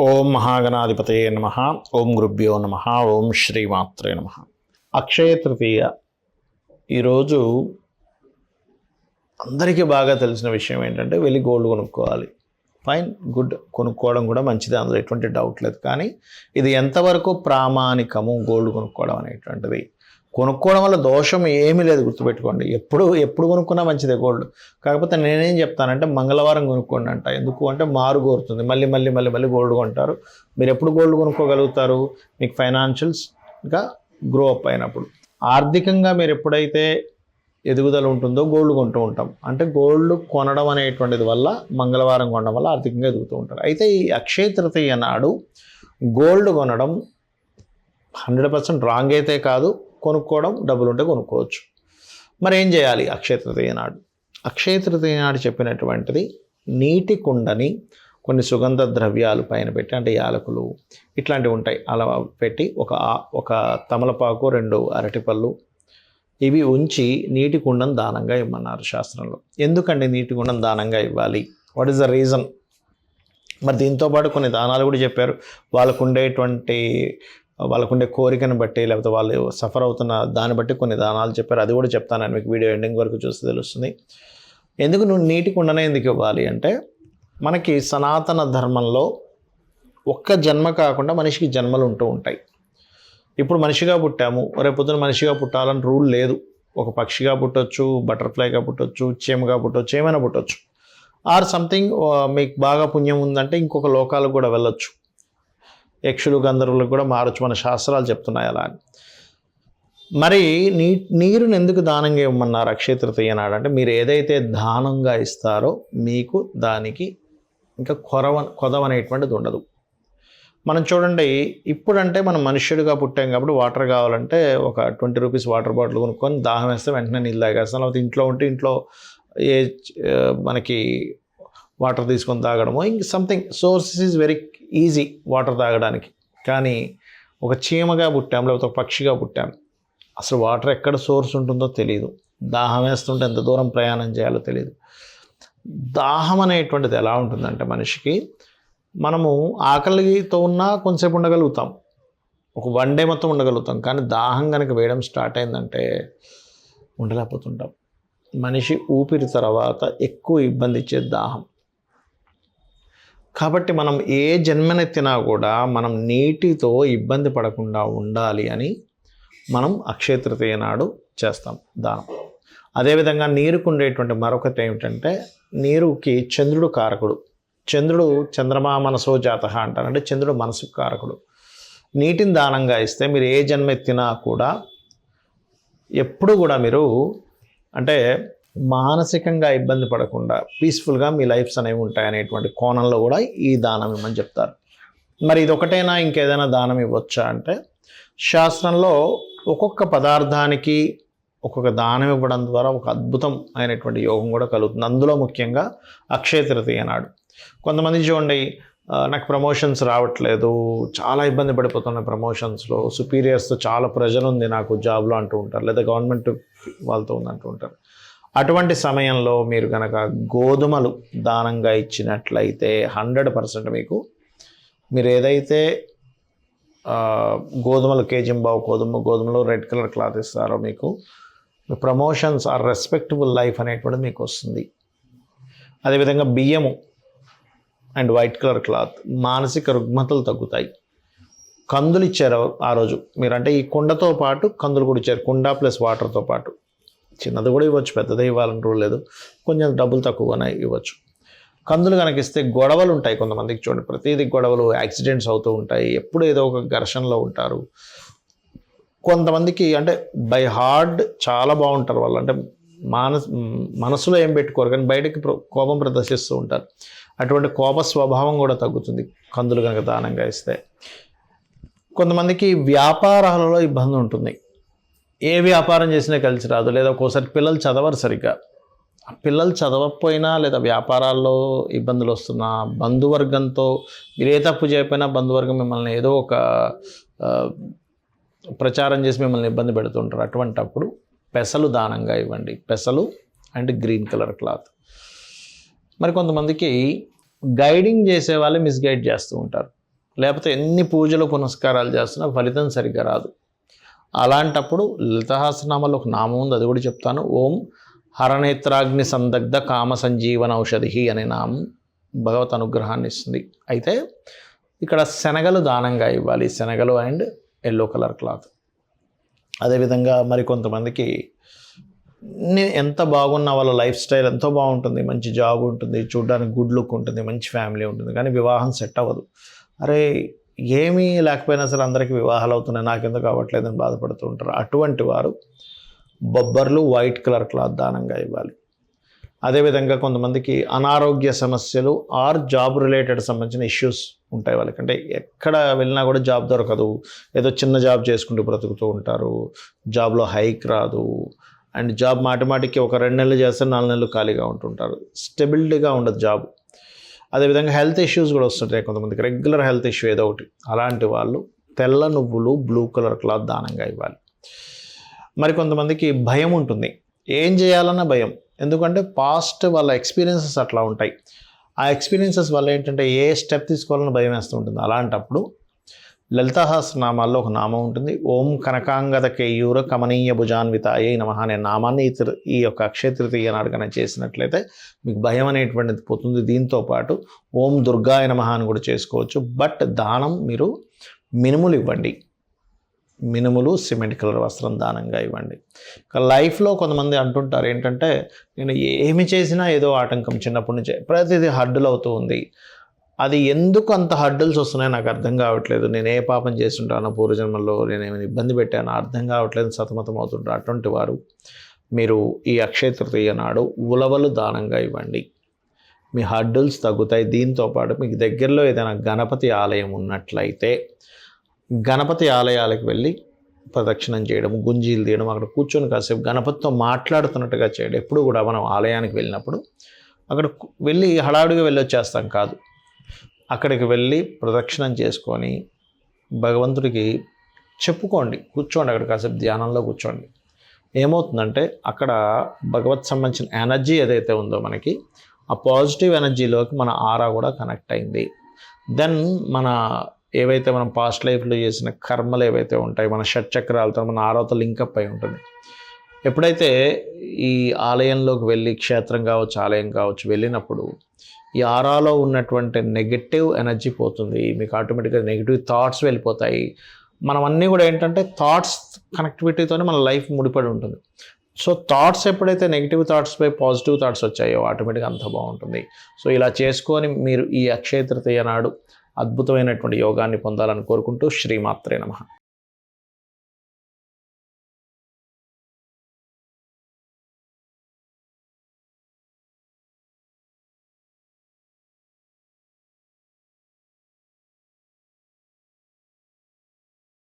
ఓం మహాగణాధిపతయే నమ. ఓం గురుభ్యో నమ. ఓం శ్రీమాత్రే నమ. అక్షయ తృతీయ. ఈరోజు అందరికీ బాగా తెలిసిన విషయం ఏంటంటే వెళ్ళి గోల్డ్ కొనుక్కోవాలి. ఫైన్ గుడ్ కొనుక్కోవడం కూడా మంచిది. అందులో ఎటువంటి డౌట్ లేదు. కానీ ఇది ఎంతవరకు ప్రామాణికము గోల్డ్ కొనుక్కోవడం అనేటువంటిది. కొనుక్కోవడం వల్ల దోషం ఏమీ లేదు గుర్తుపెట్టుకోండి. ఎప్పుడు ఎప్పుడు కొనుక్కున్నా మంచిదే గోల్డ్. కాకపోతే నేనేం చెప్తానంటే మంగళవారం కొనుక్కోండి అంట. ఎందుకు అంటే మారు కోరుతుంది. మళ్ళీ మళ్ళీ మళ్ళీ మళ్ళీ గోల్డ్ కొంటారు. మీరు ఎప్పుడు గోల్డ్ కొనుక్కోగలుగుతారు? మీకు ఫైనాన్షియల్స్గా గ్రో అప్ అయినప్పుడు. ఆర్థికంగా మీరు ఎప్పుడైతే ఎదుగుదల ఉంటుందో గోల్డ్ కొంటూ ఉంటాం. అంటే గోల్డ్ కొనడం అనేటువంటిది వల్ల మంగళవారం కొనడం వల్ల ఆర్థికంగా ఎదుగుతూ ఉంటారు. అయితే ఈ అక్షయ తృతీయ నాడు గోల్డ్ కొనడం హండ్రెడ్ పర్సెంట్ రాంగ్ అయితే కాదు. కొనుక్కోవడం డబ్బులు ఉంటే కొనుక్కోవచ్చు. మరి ఏం చేయాలి? అక్షయతృతీయ నాడు. అక్షయతృతీయ నాడు చెప్పినటువంటిది నీటి కుండని కొన్ని సుగంధ ద్రవ్యాలు పైన పెట్టి అంటే యాలకులు ఇట్లాంటివి ఉంటాయి. అలా పెట్టి ఒక ఒక తమలపాకు రెండు అరటిపళ్ళు ఇవి ఉంచి నీటి కుండను దానంగా ఇవ్వమన్నారు శాస్త్రంలో. ఎందుకండి నీటి కుండను దానంగా ఇవ్వాలి? వాట్ ఈస్ ద రీజన్ మరి దీంతో పాటు కొన్ని దానాలు కూడా చెప్పారు. వాళ్ళకు ఉండేటువంటి వాళ్ళకు ఉండే కోరికను బట్టి లేకపోతే వాళ్ళు సఫర్ అవుతున్న దాన్ని బట్టి కొన్ని దానాలు చెప్పారు. అది కూడా చెప్తాను మీకు వీడియో ఎండింగ్ వరకు చూస్తే తెలుస్తుంది. ఎందుకు నువ్వు నీటి కుండనే ఎందుకు ఇవ్వాలి అంటే మనకి సనాతన ధర్మంలో ఒక్క జన్మ కాకుండా మనిషికి జన్మలు ఉంటూ ఉంటాయి. ఇప్పుడు మనిషిగా పుట్టాము. రేపొద్దున మనిషిగా పుట్టాలని రూల్ లేదు. ఒక పక్షిగా పుట్టొచ్చు బటర్ఫ్లైగా పుట్టొచ్చు చీమగా పుట్టొచ్చు ఏమైనా పుట్టొచ్చు. ఆర్ సంథింగ్ మీకు బాగా పుణ్యం ఉందంటే ఇంకొక లోకాలకు కూడా వెళ్ళొచ్చు. యక్షులు గంధర్వులకు కూడా మారచ్చు. మన శాస్త్రాలు చెప్తున్నాయి అలా అని. మరి నీ నీరుని ఎందుకు దానంగా ఇవ్వమన్నారు అక్షయతృతీయ నాడు? అంటే మీరు ఏదైతే దానంగా ఇస్తారో మీకు దానికి ఇంకా కొరవ కొదవనేటువంటిది ఉండదు. మనం చూడండి ఇప్పుడంటే మనం మనుష్యుడిగా పుట్టాం కాబట్టి వాటర్ కావాలంటే ఒక ట్వంటీ రూపీస్ వాటర్ బాటిల్ కొనుక్కొని దాహం వేస్తే వెంటనే నీళ్ళు తాగేస్తాం. లేకపోతే ఇంట్లో ఉంటే ఇంట్లో ఏ మనకి వాటర్ తీసుకొని తాగడము ఇంక something sources is very easy water తాగడానికి. కానీ ఒక చీమగా పుట్టాం లేకపోతే ఒక పక్షిగా పుట్టాం. అసలు వాటర్ ఎక్కడ సోర్స్ ఉంటుందో తెలియదు దాహం వేస్తుంటే ఎంత దూరం ప్రయాణం చేయాలో తెలియదు దాహం అనేటువంటిది ఎలా ఉంటుందంటే మనిషికి మనము ఆకలితో ఉన్నా కొంతసేపు ఉండగలుగుతాం. ఒక వన్ డే మొత్తం ఉండగలుగుతాం. కానీ దాహం కనుక వేయడం స్టార్ట్ అయిందంటే ఉండలేకపోతుంటాం. మనిషి ఊపిరి తర్వాత ఎక్కువ ఇబ్బంది ఇచ్చే దాహం. కాబట్టి మనం ఏ జన్మనెత్తినా కూడా మనం నీటితో ఇబ్బంది పడకుండా ఉండాలి అని మనం అక్షయతృతీయ నాడు చేస్తాం దానం. అదేవిధంగా నీరుకు ఉండేటువంటి మరొకటి ఏమిటంటే నీరుకి చంద్రుడు కారకుడు. చంద్రుడు చంద్రమా మనసో జాత అంటారు అంటే చంద్రుడు మనసు కారకుడు. నీటిని దానంగా ఇస్తే మీరు ఏ జన్మ ఎత్తినా కూడా ఎప్పుడు కూడా మీరు అంటే మానసికంగా ఇబ్బంది పడకుండా పీస్ఫుల్గా మీ లైఫ్స్ అనేవి ఉంటాయనేటువంటి కోణంలో కూడా ఈ దానం ఇవ్వమని చెప్తారు. మరి ఇది ఒకటైనా ఇంకేదైనా దానం ఇవ్వచ్చా అంటే శాస్త్రంలో ఒక్కొక్క పదార్థానికి ఒక్కొక్క దానం ఇవ్వడం ద్వారా ఒక అద్భుతం అయినటువంటి యోగం కూడా కలుగుతుంది. అందులో ముఖ్యంగా అక్షయ తృతీయ నాడు. కొంతమంది చూడండి నాకు ప్రమోషన్స్ రావట్లేదు చాలా ఇబ్బంది పడిపోతున్న ప్రమోషన్స్లో సుపీరియర్స్తో చాలా ప్రెజర్ ఉంది నాకు జాబ్లో అంటూ ఉంటారు లేదా గవర్నమెంట్ వాళ్ళతో ఉంది అంటూ ఉంటారు. అటువంటి సమయంలో మీరు కనుక గోధుమలు దానంగా ఇచ్చినట్లయితే హండ్రెడ్ పర్సెంట్ మీకు మీరు ఏదైతే గోధుమలు కేజింబావు గోధుమ గోధుమలు రెడ్ కలర్ క్లాత్ ఇస్తారో మీకు ప్రమోషన్స్ ఆర్ రెస్పెక్టబుల్ లైఫ్ అనేటువంటిది మీకు వస్తుంది. అదేవిధంగా బియ్యము అండ్ వైట్ కలర్ క్లాత్ మానసిక రుగ్మతలు తగ్గుతాయి. కందులు ఇచ్చారు ఆ రోజు. మీరంటే ఈ కుండతో పాటు కందులు కూడా ఇచ్చారు. కుండ ప్లస్ వాటర్తో పాటు. చిన్నది కూడా ఇవ్వచ్చు పెద్దదే ఇవ్వాలని రూల్ లేదు. కొంచెం డబ్బులు తక్కువగానే ఇవ్వచ్చు. కందులు కనుక ఇస్తే గొడవలు ఉంటాయి కొంతమందికి చూడండి. ప్రతిదీ గొడవలు యాక్సిడెంట్స్ అవుతూ ఉంటాయి. ఎప్పుడు ఏదో ఒక ఘర్షణలో ఉంటారు. కొంతమందికి అంటే బై హార్డ్ చాలా బాగుంటారు వాళ్ళు. అంటే మానస్ మనసులో ఏం పెట్టుకోరు కానీ బయటకి ప్ర- కోపం ప్రదర్శిస్తూ ఉంటారు. అటువంటి కోప స్వభావం కూడా తగ్గుతుంది కందులు కనుక దానంగా ఇస్తే. కొంతమందికి వ్యాపారాలలో ఇబ్బంది ఉంటుంది. ఏ వ్యాపారం చేసినా కలిసి రాదు. లేదా ఒక్కోసారి పిల్లలు చదవరు సరిగ్గా. పిల్లలు చదవకపోయినా లేదా వ్యాపారాల్లో ఇబ్బందులు వస్తున్నా బంధువర్గంతో మీరు ఏ తప్పు చేయకపోయినా బంధువర్గం మిమ్మల్ని ఏదో ఒక ప్రచారం చేసి మిమ్మల్ని ఇబ్బంది పెడుతుంటారు. అటువంటప్పుడు పెసలు దానంగా ఇవ్వండి. పెసలు అండ్ గ్రీన్ కలర్ క్లాత్. మరి కొంతమందికి గైడింగ్ చేసే వాళ్ళే మిస్గైడ్ చేస్తూ ఉంటారు. లేకపోతే ఎన్ని పూజలు పునస్కారాలు చేస్తున్నా ఫలితం సరిగ్గా రాదు. అలాంటప్పుడు లలితహాసనామలో ఒక నామం ఉంది అది కూడా చెప్తాను. ఓం హరనేత్రాగ్ని సందగ్ధ కామ సంజీవన ఔషధి అనే నామం భగవత్ అనుగ్రహాన్ని ఇస్తుంది. అయితే ఇక్కడ శనగలు దానంగా ఇవ్వాలి శనగలు అండ్ ఎల్లో కలర్ క్లాత్. అదేవిధంగా మరి కొంతమందికి నేను ఎంత బాగున్న వాళ్ళ లైఫ్ స్టైల్ ఎంతో బాగుంటుంది మంచి జాబ్ ఉంటుంది చూడడానికి గుడ్ లుక్ ఉంటుంది మంచి ఫ్యామిలీ ఉంటుంది కానీ వివాహం సెట్ అవ్వదు. అరే ఏమీ లేకపోయినా సరే అందరికీ వివాహాలు అవుతున్నాయి. నాకెందుకు అవ్వట్లేదని బాధపడుతూ ఉంటారు. అటువంటి వారు బొబ్బర్లు వైట్ కలర్ క్లాత్ దానంగా ఇవ్వాలి. అదేవిధంగా కొంతమందికి అనారోగ్య సమస్యలు ఆర్ జాబ్ రిలేటెడ్ సంబంధించిన ఇష్యూస్ ఉంటాయి వాళ్ళకి. అంటే ఎక్కడ వెళ్ళినా కూడా జాబ్ దొరకదు. ఏదో చిన్న జాబ్ చేసుకుంటూ బ్రతుకుతూ ఉంటారు. జాబ్లో హైక్ రాదు. అండ్ జాబ్ మాటిమాటికి ఒక రెండు నెలలు చేస్తే నాలుగు నెలలు ఖాళీగా ఉంటుంటారు. స్టెబిలిటీగా ఉండదు జాబ్. అదేవిధంగా హెల్త్ ఇష్యూస్ కూడా వస్తుంటాయి కొంతమందికి. రెగ్యులర్ హెల్త్ ఇష్యూ ఏదో ఒకటి. అలాంటి వాళ్ళు తెల్ల నువ్వులు బ్లూ కలర్ క్లాత్ దానంగా ఇవ్వాలి. మరి కొంతమందికి భయం ఉంటుంది. ఏం చేయాలన్న భయం? ఎందుకంటే పాస్ట్ వాళ్ళ ఎక్స్పీరియన్సెస్ అట్లా ఉంటాయి. ఆ ఎక్స్పీరియన్సెస్ వల్ల ఏంటంటే ఏ స్టెప్ తీసుకోవాలని భయం వేస్తూ ఉంటుంది. అలాంటప్పుడు లలితాహాసనామాల్లో ఒక నామం ఉంటుంది. ఓం కనకాంగద కేయూర కమనీయ భుజాన్వితాయ నమ అనే నామాన్ని ఈ ఈ యొక్క అక్షయతృతీయ నాడుకన చేసినట్లయితే మీకు భయం అనేటువంటిది పోతుంది. దీంతో పాటు ఓం దుర్గాయ నమ అని కూడా చేసుకోవచ్చు. బట్ దానం మీరు మినుములు ఇవ్వండి. మినుములు సిమెంట్ కలర్ వస్త్రం దానంగా ఇవ్వండి. ఇక లైఫ్లో కొంతమంది అంటుంటారు ఏంటంటే నేను ఏమి చేసినా ఏదో ఆటంకం చిన్నప్పటి నుంచే ప్రతిదీ హడ్డులు అవుతూ ఉంది. అది ఎందుకు అంత హడ్డల్స్ వస్తున్నాయో నాకు అర్థం కావట్లేదు. నేను ఏ పాపం చేస్తుంటానో పూర్వజన్మల్లో నేను ఏమైనా ఇబ్బంది పెట్టానో అర్థం కావట్లేదు సతమతం అవుతుంటారు అటువంటి వారు. మీరు ఈ అక్షయ తృతీయ నాడు ఉలవలు దానంగా ఇవ్వండి. మీ హడ్డల్స్ తగ్గుతాయి. దీంతో పాటు మీకు దగ్గరలో ఏదైనా గణపతి ఆలయం ఉన్నట్లయితే గణపతి ఆలయాలకు వెళ్ళి ప్రదక్షిణం చేయడం గుంజీలు తీయడం అక్కడ కూర్చొని కాసేపు గణపతితో మాట్లాడుతున్నట్టుగా చేయడం ఎప్పుడు కూడా మనం ఆలయానికి వెళ్ళినప్పుడు అక్కడ వెళ్ళి హడావుడిగా వెళ్ళొచ్చేస్తాం కాదు. అక్కడికి వెళ్ళి ప్రదక్షిణం చేసుకొని భగవంతుడికి చెప్పుకోండి కూర్చోండి అక్కడ కాసేపు ధ్యానంలో కూర్చోండి. ఏమవుతుందంటే అక్కడ భగవత్ సంబంధించిన ఎనర్జీ ఏదైతే ఉందో మనకి ఆ పాజిటివ్ ఎనర్జీలోకి మన ఆరా కూడా కనెక్ట్ అయింది. దెన్ మన ఏవైతే మనం పాస్ట్ లైఫ్లో చేసిన కర్మలు ఏవైతే ఉంటాయి మన షట్చక్రాలతో మన ఆరాతో లింకప్ అయి ఉంటుంది. ఎప్పుడైతే ఈ ఆలయంలోకి వెళ్ళి క్షేత్రం కావచ్చు ఆలయం కావచ్చు వెళ్ళినప్పుడు ఈ ఆరాలో ఉన్నటువంటి నెగటివ్ ఎనర్జీ పోతుంది. మీకు ఆటోమేటిక్గా నెగిటివ్ థాట్స్ వెళ్ళిపోతాయి. మనం అన్నీ కూడా ఏంటంటే థాట్స్ కనెక్టివిటీతోనే మన లైఫ్ ముడిపడి ఉంటుంది. సో థాట్స్ ఎప్పుడైతే నెగిటివ్ థాట్స్ పై పాజిటివ్ థాట్స్ వచ్చాయో ఆటోమేటిక్గా అంత బాగుంటుంది. సో ఇలా చేసుకొని మీరు ఈ అక్షయ తృతీయ నాడు అద్భుతమైనటువంటి యోగాన్ని పొందాలని కోరుకుంటూ శ్రీమాత్రే నమః.